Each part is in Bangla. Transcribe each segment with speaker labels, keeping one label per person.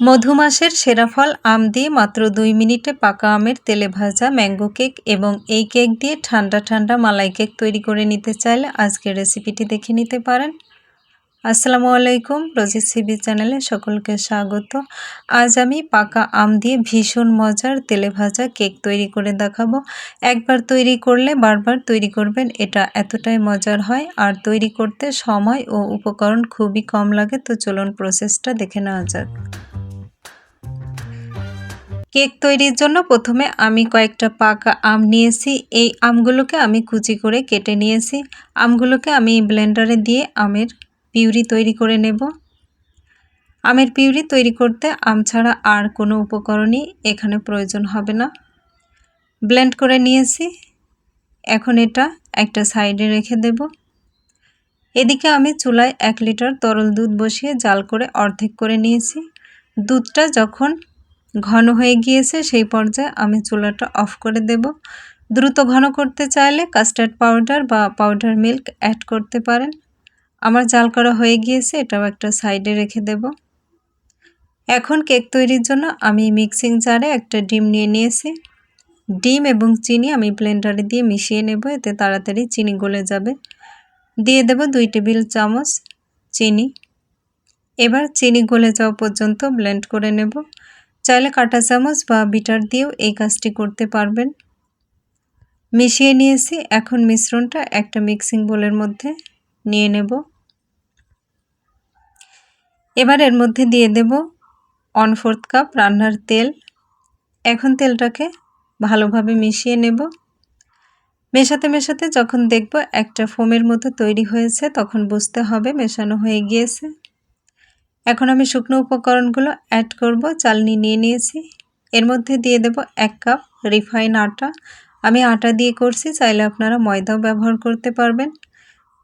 Speaker 1: মধুমাসের সেরা ফল আম দিয়ে মাত্র দুই মিনিটে পাকা আমের তেলে ভাজা ম্যাঙ্গো কেক এবং এই কেক দিয়ে ঠান্ডা ঠান্ডা মালাই কেক তৈরি করে নিতে চাইলে আজকের রেসিপিটি দেখে নিতে পারেন। আসসালামু আলাইকুম, রোজিত সিবি চ্যানেলে সকলকে স্বাগত। আজ আমি পাকা আম দিয়ে ভীষণ মজার তেলে ভাজা কেক তৈরি করে দেখাবো। একবার তৈরি করলে বারবার তৈরি করবেন, এটা এতটাই মজার হয়। আর তৈরি করতে সময় ও উপকরণ খুবই কম লাগে, তো চলুন প্রসেসটা দেখে নেওয়া যাক। কেক তৈরির জন্য প্রথমে আমি কয়েকটা পাকা আম নিয়েছি। এই আমগুলোকে আমি কুচি করে কেটে নিয়েছি। আমগুলোকে আমি ব্লেন্ডারে দিয়ে আমের পিউরি তৈরি করে নেব। আমের পিউরি তৈরি করতে আম ছাড়া আর কোনো উপকরণই এখানে প্রয়োজন হবে না। ব্লেন্ড করে নিয়েছি। এখন এটা একটা সাইডে রেখে দেব। এদিকে আমি চুলায় এক লিটার তরল দুধ বসিয়ে জাল করে অর্ধেক করে নিয়েছি। দুধটা যখন ঘন হয়ে গিয়েছে, সেই পর্যায়ে আমি চুলাটা অফ করে দেব। দ্রুত ঘন করতে চাইলে কাস্টার্ড পাউডার বা পাউডার মিল্ক অ্যাড করতে পারেন। আমার জাল করা হয়ে গিয়েছে, এটাও একটা সাইডে রেখে দেব। এখন কেক তৈরির জন্য আমি মিক্সিং জারে একটা ডিম নিয়ে নিয়েছি। ডিম এবং চিনি আমি ব্লেন্ডারে দিয়ে মিশিয়ে নেব, এতে তাড়াতাড়ি চিনি গলে যাবে। দিয়ে দেব দুই টেবিল চামচ চিনি। এবার চিনি গলে যাওয়া পর্যন্ত ব্লেন্ড করে নেব। চাইলে কাঁটা চামচ বা বিটার দিয়েও এই কাজটি করতে পারবেন। মিশিয়ে নিয়েছি। এখন মিশ্রণটা একটা মিক্সিং বোলের মধ্যে নিয়ে নেব। এবার এর মধ্যে দিয়ে দেব ওয়ান ফোর্থ কাপ রান্নার তেল। এখন তেলটাকে ভালোভাবে মিশিয়ে নেব। মেশাতে মেশাতে যখন দেখব একটা ফোমের মতো তৈরি হয়েছে, তখন বুঝতে হবে মেশানো হয়ে গিয়েছে। এখন আমি শুকনো উপকরণগুলো অ্যাড করব, চালনি নিয়ে নিয়েছি। এর মধ্যে দিয়ে দেব এক কাপ রিফাইন আটা। আমি আটা দিয়ে করছি, চাইলে আপনারা ময়দাও ব্যবহার করতে পারবেন।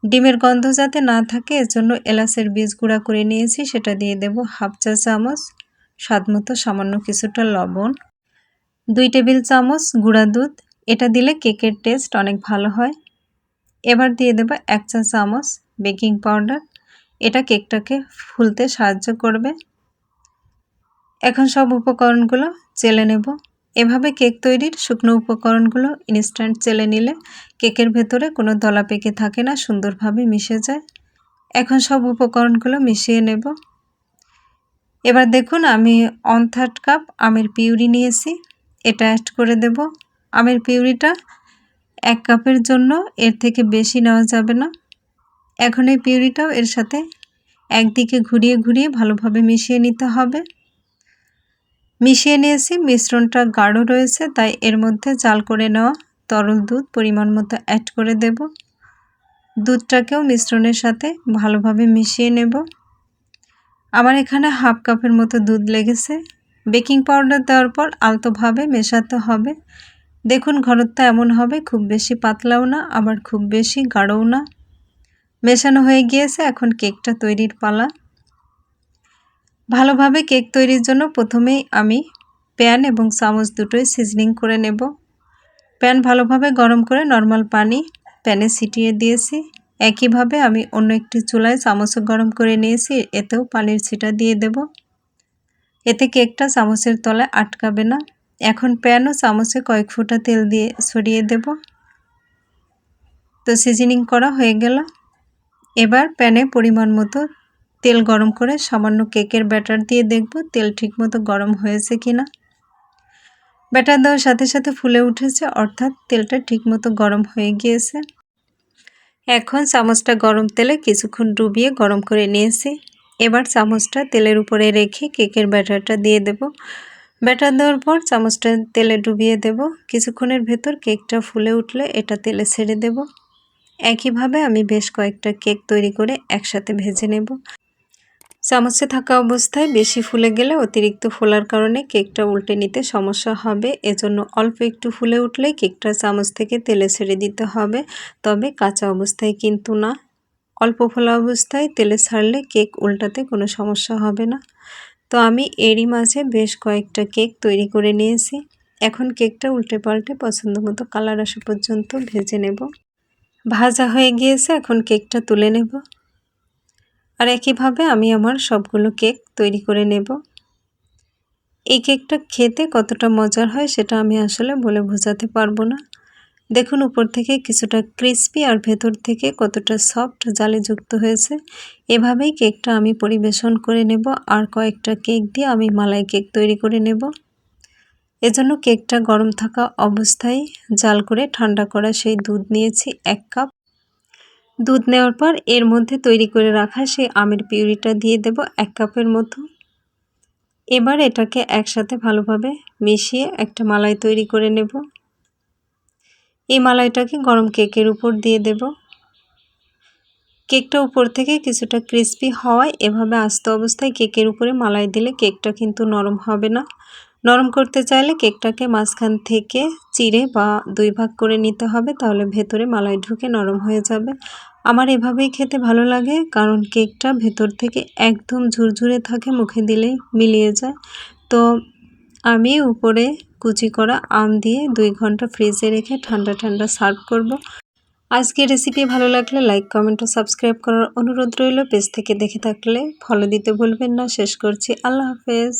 Speaker 1: ডিমের গন্ধ যাতে না থাকে এর জন্য এলাচের বীজ গুঁড়া করে নিয়েছি, সেটা দিয়ে দেব হাফ চা চামচ, স্বাদ মতো সামান্য কিছুটা লবণ, দুই টেবিল চামচ গুঁড়া দুধ। এটা দিলে কেকের টেস্ট অনেক ভালো হয়। এবার দিয়ে দেব এক চা চামচ বেকিং পাউডার এটা কেকটাকে ফুলতে সাহায্য করবে। এখন সব উপকরণগুলো চেলে নেব। এভাবে কেক তৈরির শুকনো উপকরণগুলো ইনস্ট্যান্ট চেলে নিলে কেকের ভেতরে কোনো দলা পেকে থাকে না, সুন্দরভাবে মিশে যায়। এখন সব উপকরণগুলো মিশিয়ে নেব। এবার দেখুন, আমি অন থার্ড কাপ আমের পিউরি নিয়েছি। এটা অ্যাড করে দেব। আমের পিউরিটা এক কাপের জন্য, এর থেকে বেশি নেওয়া যাবে না। এখন এই পিউরিটাও এর সাথে একদিকে ঘুরিয়ে ঘুরিয়ে ভালোভাবে মিশিয়ে নিতে হবে। মিশিয়ে নিয়েছি, মিশ্রণটা গাঢ় রয়েছে, তাই এর মধ্যে জাল করে নেওয়া তরল দুধ পরিমাণ মতো অ্যাড করে দেব। দুধটাকেও মিশ্রণের সাথে ভালোভাবে মিশিয়ে নেব। আমার এখানে হাফ কাপের মতো দুধ লেগেছে। বেকিং পাউডার দেওয়ার পর আলতোভাবে মেশাতে হবে। দেখুন, ঘনত্ব এমন হবে, খুব বেশি পাতলাও না, আবার খুব বেশি গাঢ়ও না। মেশানো হয়ে গিয়েছে, এখন কেকটা তৈরির পালা। ভালোভাবে কেক তৈরির জন্য প্রথমেই আমি প্যান এবং চামচ দুটোই সিজনিং করে নেব। প্যান ভালোভাবে গরম করে নর্মাল পানি প্যানে ছিটিয়ে দিয়েছি। একইভাবে আমি অন্য একটি চুলায় চামচও গরম করে নিয়েছি, এতেও পানির ছিটা দিয়ে দেব। এতে কেকটা চামচের তলায় আটকাবে না। এখন প্যান ও চামচে কয়েক ফোঁটা তেল দিয়ে ছড়িয়ে দেব। তো সিজনিং করা হয়ে গেল। এবার প্যানে পরিমাণ মতো তেল গরম করে সামান্য কেকের ব্যাটার দিয়ে দেখব তেল ঠিকমতো গরম হয়েছে কি না ব্যাটার দেওয়ার সাথে সাথে ফুলে উঠেছে, অর্থাৎ তেলটা ঠিকমতো গরম হয়ে গিয়েছে। এখন চামচটা গরম তেলে কিছুক্ষণ ডুবিয়ে গরম করে নিয়েছি। এবার চামচটা তেলের উপরে রেখে কেকের ব্যাটারটা দিয়ে দেব। ব্যাটার দেওয়ার পর চামচটা তেলে ডুবিয়ে দেব। কিছুক্ষণের ভেতর কেকটা ফুলে উঠলে এটা তেলে ছেড়ে দেব। একইভাবে আমি বেশ কয়েকটা কেক তৈরি করে একসাথে ভেজে নেব। চামচে থাকা অবস্থায় বেশি ফুলে গেলে অতিরিক্ত ফোলার কারণে কেকটা উল্টে নিতে সমস্যা হবে। এজন্য অল্প একটু ফুলে উঠলেই কেকটা চামচ থেকে তেলে ছেড়ে দিতে হবে। তবে কাঁচা অবস্থায় কিন্তু না। অল্প ফোলা অবস্থায় তেলে ছাড়লে কেক উল্টাতে কোনো সমস্যা হবে না। তো আমি এরই মাঝে বেশ কয়েকটা কেক তৈরি করে নিয়েছি। এখন কেকটা উল্টে পাল্টে পছন্দ মতো কালার আসা পর্যন্ত ভেজে নেব। ভাজা হয়ে গিয়েছে, এখন কেকটা তুলে নেব। আর একইভাবে আমি আমার সবগুলো কেক তৈরি করে নেব। এই কেকটা খেতে কতটা মজার হয় সেটা আমি আসলে বলে বোঝাতে পারব না। দেখুন, উপর থেকে কিছুটা ক্রিস্পি আর ভেতর থেকে কতটা সফট জালে যুক্ত হয়েছে। এভাবেই কেকটা আমি পরিবেশন করে নেব আর কয়েকটা কেক দিয়ে আমি মালাই কেক তৈরি করে নেব। এজন্য কেকটা গরম থাকা অবস্থায় জাল করে ঠান্ডা করা সেই দুধ নিয়েছি এক কাপ। দুধ নেওয়ার পর এর মধ্যে তৈরি করে রাখা সেই আমের পিউরিটা দিয়ে দেব এক কাপের মতো। এবার এটাকে একসাথে ভালোভাবে মিশিয়ে একটা মালাই তৈরি করে নেব। এই মালাইটাকে গরম কেকের উপর দিয়ে দেব। কেকটা উপর থেকে কিছুটা ক্রিস্পি হওয়ায় এভাবে আস্ত অবস্থায় কেকের উপরে মালাই দিলে কেকটা কিন্তু নরম হবে না। নরম করতে চাইলে কেকটাকে মাঝখান থেকে চিড়ে বা দুই ভাগ করে নিতে হবে, তাহলে ভেতরে মালাই ঢুকে নরম হয়ে যাবে। আমার এভাবেই খেতে ভালো লাগে, কারণ কেকটা ভেতর থেকে একদম ঝুরঝুরে থাকে, মুখে দিলেই মিলিয়ে যায়। তো আমি উপরে কুচি করা আম দিয়ে দুই ঘণ্টা ফ্রিজে রেখে ঠান্ডা ঠান্ডা সার্ভ করব। আজকে রেসিপি ভালো লাগলে লাইক, কমেন্ট ও সাবস্ক্রাইব করার অনুরোধ রইল। পেজ থেকে দেখে থাকলে ফলো দিতে ভুলবেন না। শেষ করছি। আল্লাহ হাফেজ।